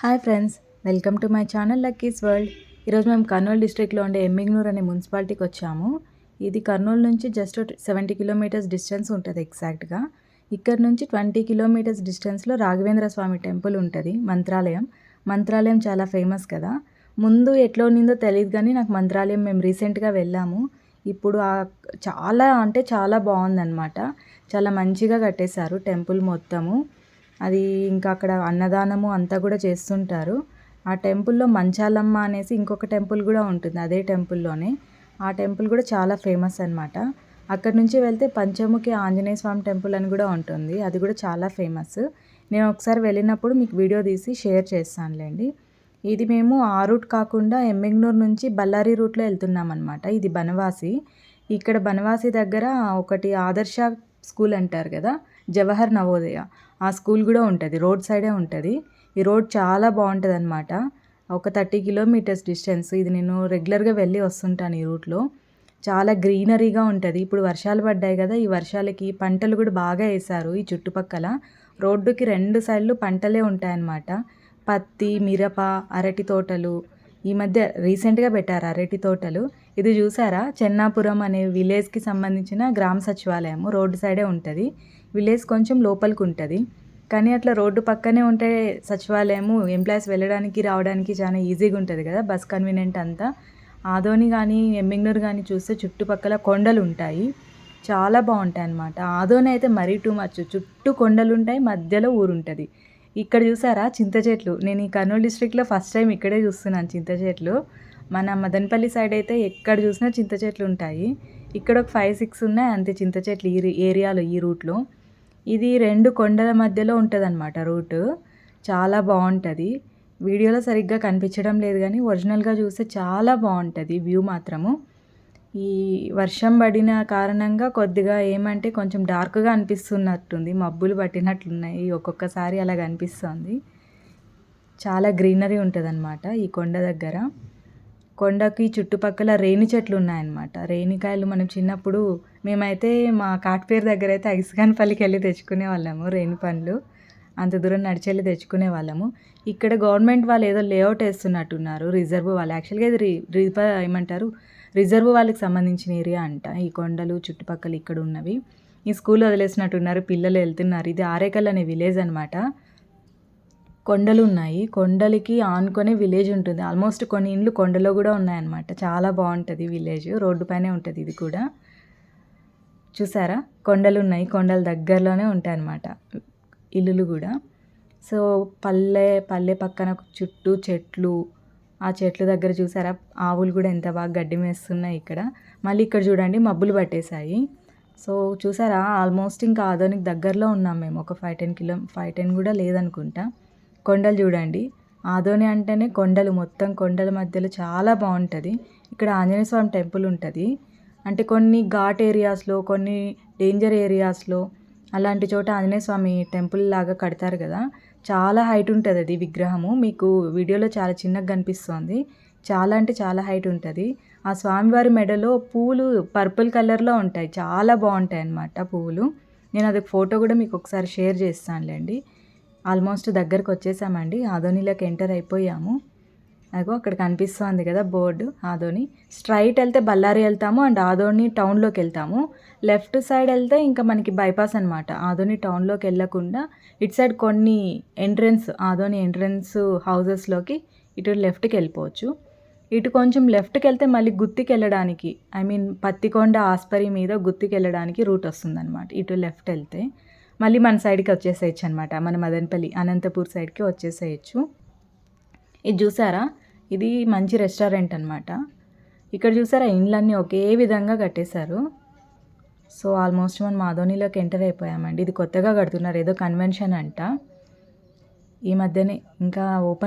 Hi friends welcome to my channel Lucky's world. ఈరోజు మేము కర్నూలు డిస్ట్రిక్ట్లో ఉండే ఎమ్మిగ్నూర్ అనే మున్సిపాలిటీకి వచ్చాము. ఇది కర్నూలు నుంచి జస్ట్ సెవెంటీ కిలోమీటర్స్ డిస్టెన్స్ ఉంటుంది ఎగ్జాక్ట్గా. ఇక్కడ నుంచి ట్వంటీ కిలోమీటర్స్ డిస్టెన్స్లో రాఘవేంద్ర స్వామి టెంపుల్ ఉంటుంది మంత్రాలయం. మంత్రాలయం చాలా ఫేమస్ కదా. ముందు ఎట్లా ఉన్నిందో తెలియదు కానీ నాకు మంత్రాలయం మేము రీసెంట్గా వెళ్ళాము. ఇప్పుడు చాలా అంటే చాలా బాగుందన్నమాట. చాలా మంచిగా కట్టేశారు టెంపుల్ మొత్తము. అది ఇంకా అక్కడ అన్నదానము అంతా కూడా చేస్తుంటారు. ఆ టెంపుల్లో మంచాలమ్మ అనేసి ఇంకొక టెంపుల్ కూడా ఉంటుంది అదే టెంపుల్లోనే. ఆ టెంపుల్ కూడా చాలా ఫేమస్ అనమాట అక్కడ నుంచి వెళ్తే పంచముఖి ఆంజనేయ స్వామి టెంపుల్ అని కూడా ఉంటుంది అది కూడా చాలా ఫేమస్. నేను ఒకసారి వెళ్ళినప్పుడు మీకు వీడియో తీసి షేర్ చేస్తానులేండి. ఇది మేము ఆ రూట్ కాకుండా ఎమ్మెంగ్నూర్ నుంచి బళ్ళారి రూట్లో వెళ్తున్నాం అనమాట ఇది బనవాసి. ఇక్కడ బనవాసి దగ్గర ఒకటి ఆదర్శ స్కూల్ అంటారు కదా జవహర్ నవోదయ. ఆ స్కూల్ కూడా ఉంటుంది రోడ్ సైడే ఉంటుంది. ఈ రోడ్ చాలా బాగుంటుంది అనమాట ఒక థర్టీ కిలోమీటర్స్ డిస్టెన్స్. ఇది నేను రెగ్యులర్గా వెళ్ళి వస్తుంటాను ఈ రూట్లో. చాలా గ్రీనరీగా ఉంటుంది. ఇప్పుడు వర్షాలు పడ్డాయి కదా ఈ వర్షాలకి పంటలు కూడా బాగా వేశారు ఈ చుట్టుపక్కల. రోడ్డుకి రెండు సైడ్లు పంటలే ఉంటాయన్నమాట. పత్తి మిరప అరటి తోటలు. ఈ మధ్య రీసెంట్గా పెట్టారు అరటి తోటలు. ఇది చూసారా? చెన్నాపురం అనే విలేజ్కి సంబంధించిన గ్రామ సచివాలయము. రోడ్డు సైడే ఉంటుంది. విలేజ్ కొంచెం లోపలికి ఉంటుంది కానీ అట్లా రోడ్డు పక్కనే ఉంటే సచివాలయము ఎంప్లాయీస్ వెళ్ళడానికి రావడానికి చాలా ఈజీగా ఉంటుంది కదా బస్ కన్వీనియంట్ అంతా. ఆదోని కానీ ఎమ్మింగ్నూర్ కానీ చూస్తే చుట్టుపక్కల కొండలు ఉంటాయి చాలా బాగుంటాయి అన్నమాట ఆదోని అయితే మరీ టూ మచ్. చుట్టూ కొండలు ఉంటాయి మధ్యలో ఊరు ఉంటుంది ఇక్కడ చూసారా? చింత చెట్లు నేను ఈ కర్నూలు డిస్ట్రిక్ట్లో ఫస్ట్ టైం ఇక్కడే చూస్తున్నాను చింత చెట్లు మన మదనపల్లి సైడ్ అయితే ఎక్కడ చూసినా చింత చెట్లు ఉంటాయి. ఇక్కడ ఒక ఫైవ్ సిక్స్ ఉన్నాయి. అంతే చింత చెట్లు ఈ ఏరియాలో ఈ రూట్లో ఇది రెండు కొండల మధ్యలో ఉంటుందన్నమాట రూట్ చాలా బాగుంటుంది. వీడియోలో సరిగ్గా కనిపించడం లేదు కానీ ఒరిజినల్గా చూస్తే చాలా బాగుంటుంది వ్యూ మాత్రము. ఈ వర్షం పడిన కారణంగా కొద్దిగా ఏమంటే కొంచెం డార్క్గా అనిపిస్తున్నట్టుంది. మబ్బులు పట్టినట్లున్నాయి. ఒక్కొక్కసారి అలా కనిపిస్తుంది. చాలా గ్రీనరీ ఉంటుంది ఈ కొండ దగ్గర. కొండకి చుట్టుపక్కల రేణి చెట్లు ఉన్నాయన్నమాట. రేణికాయలు మనం చిన్నప్పుడు మేమైతే మా కాట్పేరు దగ్గర అయితే అగిసిగానిపల్లికి వెళ్ళి తెచ్చుకునే వాళ్ళము రేణి పండ్లు. అంత దూరం నడిచెళ్ళి తెచ్చుకునే వాళ్ళము. ఇక్కడ గవర్నమెంట్ వాళ్ళు ఏదో లేఅవుట్ వేస్తున్నట్టున్నారు రిజర్వ్ వాళ్ళు. యాక్చువల్గా ఇది రి ఏమంటారు? రిజర్వ్ వాళ్ళకి సంబంధించిన ఏరియా అంట. ఈ కొండలు చుట్టుపక్కల ఇక్కడ ఉన్నవి. ఈ స్కూల్ వదిలేసినట్టున్నారు పిల్లలు వెళ్తున్నారు. ఇది ఆరేకల్ అనే విలేజ్ అనమాట కొండలు ఉన్నాయి కొండలకి ఆనుకొని విలేజ్ ఉంటుంది. ఆల్మోస్ట్ కొన్ని ఇండ్లు కొండలో కూడా ఉన్నాయన్నమాట. చాలా బాగుంటుంది విలేజ్. రోడ్డు పైనే ఉంటుంది ఇది కూడా. చూసారా? కొండలు ఉన్నాయి కొండల దగ్గరలోనే ఉంటాయి అన్నమాట ఇల్లులు కూడా. సో పల్లె పల్లె పక్కన చుట్టూ చెట్లు. ఆ చెట్ల దగ్గర చూసారా? ఆవులు కూడా ఎంత బాగా గడ్డి మేస్తున్నాయి ఇక్కడ. మళ్ళీ ఇక్కడ చూడండి మబ్బులు పట్టేశాయి. సో చూసారా? ఆల్మోస్ట్ ఇంకా ఆధోనికి దగ్గరలో ఉన్నాం మేము. ఒక five ten kilo five ten కూడా లేదనుకుంటా. కొండలు చూడండి. ఆదోని అంటేనే కొండలు. మొత్తం కొండల మధ్యలో చాలా బాగుంటుంది. ఇక్కడ ఆంజనేయ స్వామి టెంపుల్ ఉంటుంది. అంటే కొన్ని ఘాట్ ఏరియాస్లో కొన్ని డేంజర్ ఏరియాస్లో అలాంటి చోట ఆంజనేయ స్వామి టెంపుల్ లాగా కడతారు కదా. చాలా హైట్ ఉంటుంది అది విగ్రహము. మీకు వీడియోలో చాలా చిన్నగా కనిపిస్తుంది. చాలా అంటే చాలా హైట్ ఉంటుంది. ఆ స్వామివారి మెడలో పూలు పర్పుల్ కలర్లో ఉంటాయి. చాలా బాగుంటాయి అన్నమాట పువ్వులు నేను అది ఫోటో కూడా మీకు ఒకసారి షేర్ చేస్తానులేండి. ఆల్మోస్ట్ దగ్గరకు వచ్చేసామండి ఆదోనిలోకి ఎంటర్ అయిపోయాము. అదిగో అక్కడ కనిపిస్తుంది కదా బోర్డు ఆదోని స్ట్రైట్ వెళ్తే బళ్ళారి వెళ్తాము అండ్ ఆదోని టౌన్లోకి వెళ్తాము. లెఫ్ట్ సైడ్ వెళ్తే ఇంకా మనకి బైపాస్ అనమాట ఆదోని టౌన్లోకి వెళ్ళకుండా ఇటు సైడ్ కొన్ని ఎంట్రన్స్ ఆదోని ఎంట్రన్స్ హౌజెస్లోకి ఇటు లెఫ్ట్కి వెళ్ళిపోవచ్చు. ఇటు కొంచెం లెఫ్ట్కి వెళ్తే మళ్ళీ గుత్తికి వెళ్ళడానికి ఐ మీన్ పత్తికొండ ఆస్పరి మీద గుత్తికి వెళ్ళడానికి రూట్ వస్తుందన్నమాట. ఇటు లెఫ్ట్ వెళ్తే. మళ్ళీ మన సైడ్కి వచ్చేసేయచ్చు అనమాట మన మదనపల్లి అనంతపూర్ సైడ్కి వచ్చేసేయచ్చు. ఇది చూసారా? ఇది మంచి రెస్టారెంట్ అనమాట ఇక్కడ చూసారా? ఇండ్లన్నీ ఒకే విధంగా కట్టేశారు. సో ఆల్మోస్ట్ మనం మాధోనిలోకి ఎంటర్ అయిపోయామండి. ఇది కొత్తగా కడుతున్నారు. ఏదో కన్వెన్షన్ అంట. ఈ మధ్యనే ఇంకా ఓపెన్